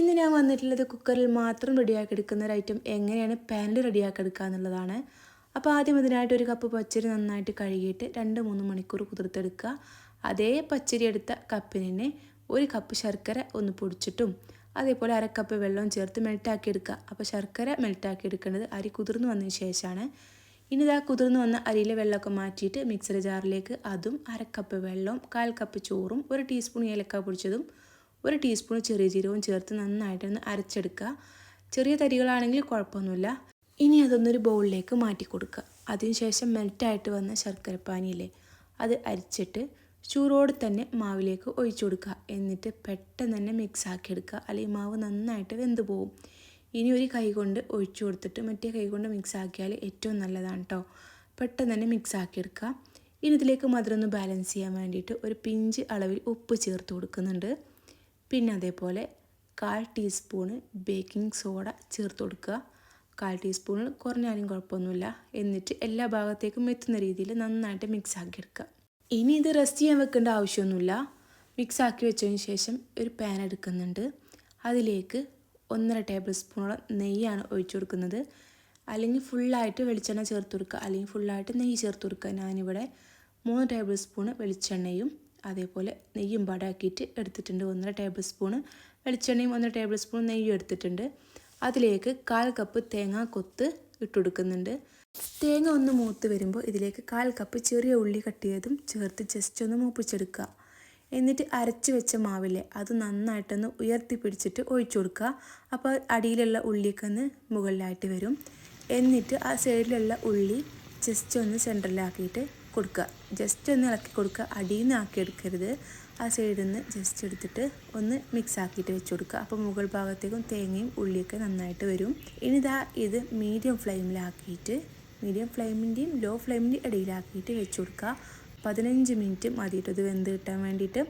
ഇന്ന് ഞാൻ വന്നിട്ടുള്ളത് കുക്കറിൽ മാത്രം റെഡിയാക്കി എടുക്കുന്ന ഒരു ഐറ്റം എങ്ങനെയാണ് പാനിൽ റെഡിയാക്കി എടുക്കുക എന്നുള്ളതാണ്. അപ്പോൾ ആദ്യം അതിനായിട്ട് ഒരു കപ്പ് പച്ചരി നന്നായിട്ട് കഴുകിയിട്ട് രണ്ട് മൂന്ന് മണിക്കൂർ കുതിർത്തെടുക്കുക. അതേ പച്ചരി എടുത്ത കപ്പിന് ഒരു കപ്പ് ശർക്കര ഒന്ന് പൊടിച്ചിട്ടും അതേപോലെ അര കപ്പ് വെള്ളം ചേർത്ത് മെൽട്ടാക്കി എടുക്കുക അപ്പോൾ ശർക്കര മെൽട്ടാക്കി എടുക്കേണ്ടത് അരി കുതിർന്നു വന്നതിന് ശേഷമാണ്. ഇനി ഇതാ കുതിർന്നു വന്ന അരിയിലെ വെള്ളമൊക്കെ മാറ്റിയിട്ട് മിക്സർ ജാറിലേക്ക് അതും അര കപ്പ് വെള്ളവും കാൽ കപ്പ് ചോറും ഒരു ടീസ്പൂൺ ഏലക്ക പൊടിച്ചതും ഒരു ടീസ്പൂൺ ചെറിയ ജീരകവും ചേർത്ത് നന്നായിട്ടൊന്ന് അരച്ചെടുക്കുക. ചെറിയ തരികളാണെങ്കിൽ കുഴപ്പമൊന്നുമില്ല. ഇനി അതൊന്നൊരു ബൗളിലേക്ക് മാറ്റി കൊടുക്കുക അതിനുശേഷം മെൽറ്റായിട്ട് വന്ന ശർക്കരപ്പാനിയില്ലേ അത് അരിച്ചിട്ട് ചൂടോടെ തന്നെ മാവിലേക്ക് ഒഴിച്ചു കൊടുക്കുക. എന്നിട്ട് പെട്ടെന്ന് തന്നെ മിക്സ് ആക്കി എടുക്കുക അല്ലെങ്കിൽ മാവ് നന്നായിട്ട് വെന്ത് പോകും ഇനി ഒരു കൈ കൊണ്ട് ഒഴിച്ചു കൊടുത്തിട്ട് മറ്റേ കൈ കൊണ്ട് മിക്സ് ആക്കിയാൽ ഏറ്റവും നല്ലതാണ് കേട്ടോ പെട്ടെന്ന് തന്നെ മിക്സ് ആക്കി എടുക്കുക ഇനി ഇതിലേക്ക് മധുരം ഒന്ന് ബാലൻസ് ചെയ്യാൻ വേണ്ടിയിട്ട് ഒരു പിഞ്ച് അളവിൽ ഉപ്പ് ചേർത്ത് കൊടുക്കുന്നുണ്ട്. പിന്നെ അതേപോലെ കാൽ ടീസ്പൂണ് ബേക്കിംഗ് സോഡ ചേർത്ത് കൊടുക്കുക. കാൽ ടീസ്പൂണിൽ കുറഞ്ഞാലും കുഴപ്പമൊന്നുമില്ല. എന്നിട്ട് എല്ലാ ഭാഗത്തേക്കും എത്തുന്ന രീതിയിൽ നന്നായിട്ട് മിക്സ് ആക്കി എടുക്കുക. ഇനി ഇത് റെസ്റ്റ് ചെയ്യാൻ വെക്കേണ്ട ആവശ്യമൊന്നുമില്ല. മിക്സ് ആക്കി വെച്ചതിന് ശേഷം ഒരു പാൻ എടുക്കുന്നുണ്ട്. അതിലേക്ക് ഒന്നര ടേബിൾ സ്പൂണോളം നെയ്യാണ് ഒഴിച്ചു കൊടുക്കുന്നത്. അല്ലെങ്കിൽ ഫുള്ളായിട്ട് വെളിച്ചെണ്ണ ചേർത്ത് കൊടുക്കുക. അല്ലെങ്കിൽ ഫുള്ളായിട്ട് നെയ്യ് ചേർത്ത് കൊടുക്കുക. ഞാനിവിടെ മൂന്ന് ടേബിൾ സ്പൂണ് വെളിച്ചെണ്ണയും അതേപോലെ നെയ്യും പാടാക്കിയിട്ട് എടുത്തിട്ടുണ്ട്. ഒന്നര ടേബിൾ സ്പൂണ് വെളിച്ചെണ്ണയും ഒന്നര ടേബിൾ സ്പൂൺ നെയ്യും എടുത്തിട്ടുണ്ട്. അതിലേക്ക് കാൽ കപ്പ് തേങ്ങ കൊത്ത് ഇട്ടുകൊടുക്കുന്നുണ്ട് തേങ്ങ ഒന്ന് മൂത്ത് വരുമ്പോൾ ഇതിലേക്ക് കാൽ കപ്പ് ചെറിയ ഉള്ളി കട്ടിയതും ചേർത്ത് ജസ്റ്റ് ഒന്ന് മൂപ്പിച്ചെടുക്കുക. എന്നിട്ട് അരച്ച് വെച്ച മാവില്ലേ അത് നന്നായിട്ടൊന്ന് ഉയർത്തി പിടിച്ചിട്ട് ഒഴിച്ചു കൊടുക്കുക. അപ്പോൾ അടിയിലുള്ള ഉള്ളിയൊക്കെ ഒന്ന് മുകളിലായിട്ട് വരും. എന്നിട്ട് ആ സൈഡിലുള്ള ഉള്ളി ജസ്റ്റ് ഒന്ന് സെന്ററിലാക്കിയിട്ട് കൊടുക്കുക. ജസ്റ്റ് ഒന്ന് ഇളക്കി കൊടുക്കുക. അടിയിൽ നിന്ന് ആക്കി എടുക്കരുത്. ആ സൈഡിൽ നിന്ന് ജസ്റ്റ് എടുത്തിട്ട് ഒന്ന് മിക്സ് ആക്കിയിട്ട് വെച്ച് കൊടുക്കുക. അപ്പോൾ മുകൾ ഭാഗത്തേക്കും തേങ്ങയും ഉള്ളിയൊക്കെ നന്നായിട്ട് വരും. ഇനി ഇതാ ഇത് മീഡിയം ഫ്ലെയിമിലാക്കിയിട്ട് മീഡിയം ഫ്ലെയിമിന്റെയും ലോ ഫ്ലെയിമിന്റെയും ഇടയിലാക്കിയിട്ട് വെച്ച് കൊടുക്കുക. പതിനഞ്ച് മിനിറ്റ് മതിയിട്ട് ഇത് വെന്ത് കിട്ടാൻ വേണ്ടിയിട്ട്.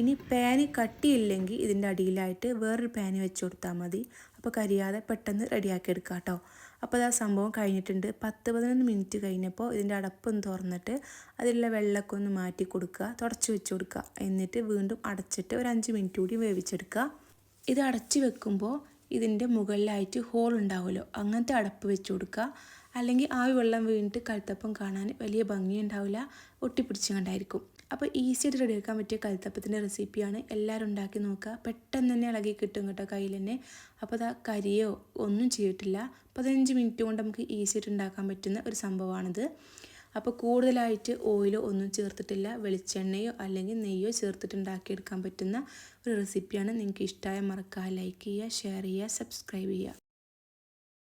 ഇനി പാന് കട്ടിയില്ലെങ്കിൽ ഇതിന്റെ അടിയിലായിട്ട് വേറൊരു പാന് വെച്ച് കൊടുത്താൽ മതി. അപ്പോൾ കരിയാതെ പെട്ടെന്ന് റെഡിയാക്കി എടുക്കാം കേട്ടോ. അപ്പോൾ അത് ആ സംഭവം കഴിഞ്ഞിട്ടുണ്ട്. പത്ത് പതിനൊന്ന് മിനിറ്റ് കഴിഞ്ഞപ്പോൾ ഇതിന്റെ അടപ്പൊന്ന് തുറന്നിട്ട് അതിലുള്ള വെള്ളമൊക്കെ ഒന്ന് മാറ്റി കൊടുക്കുക. തുടച്ച് വെച്ച് കൊടുക്കുക. എന്നിട്ട് വീണ്ടും അടച്ചിട്ട് ഒരു അഞ്ച് മിനിറ്റ് കൂടി വേവിച്ചെടുക്കുക. ഇത് അടച്ച് വെക്കുമ്പോൾ ഇതിന്റെ മുകളിലായിട്ട് ഹോൾ ഉണ്ടാവുമല്ലോ. അങ്ങനത്തെ അടപ്പ് വെച്ച് കൊടുക്കുക. അല്ലെങ്കിൽ ആവി വെള്ളം വീണിട്ട് കഴുത്തപ്പം കാണാൻ വലിയ ഭംഗിയുണ്ടാവില്ല. ഒട്ടിപ്പിടിച്ച് കണ്ടായിരിക്കും. അപ്പോൾ ഈസി ആയിട്ട് റെഡിയാക്കാൻ പറ്റിയ കൽത്തപ്പത്തിന്റെ റെസിപ്പിയാണ് എല്ലാവരും ഉണ്ടാക്കി നോക്കുക. പെട്ടെന്ന് തന്നെ ഇളകി കിട്ടും കേട്ടോ കയ്യിൽ തന്നെ. അപ്പോൾ അത് കരിയോ ഒന്നും ചെയ്തിട്ടില്ല. പതിനഞ്ച് മിനിറ്റ് കൊണ്ട് നമുക്ക് ഈസി ആയിട്ട് ഉണ്ടാക്കാൻ പറ്റുന്ന ഒരു സംഭവമാണിത്. അപ്പോൾ കൂടുതലായിട്ട് ഓയിലോ ഒന്നും ചേർത്തിട്ടില്ല. വെളിച്ചെണ്ണയോ അല്ലെങ്കിൽ നെയ്യോ ചേർത്തിട്ട് ഉണ്ടാക്കിയെടുക്കാൻ പറ്റുന്ന ഒരു റെസിപ്പിയാണ് നിങ്ങൾക്ക് ഇഷ്ടമായ മറക്കുക ലൈക്ക് ചെയ്യുക ഷെയർ ചെയ്യുക സബ്സ്ക്രൈബ് ചെയ്യുക.